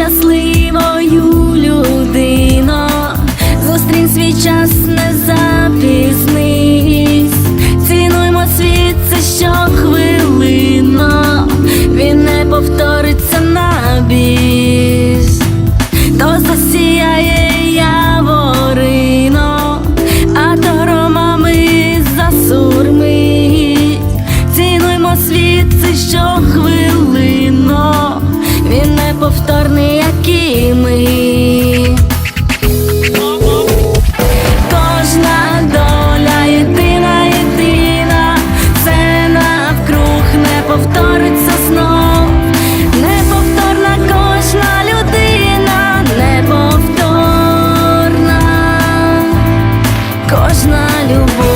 щасливою людино, зустрінь свій час не за. trabalho bom.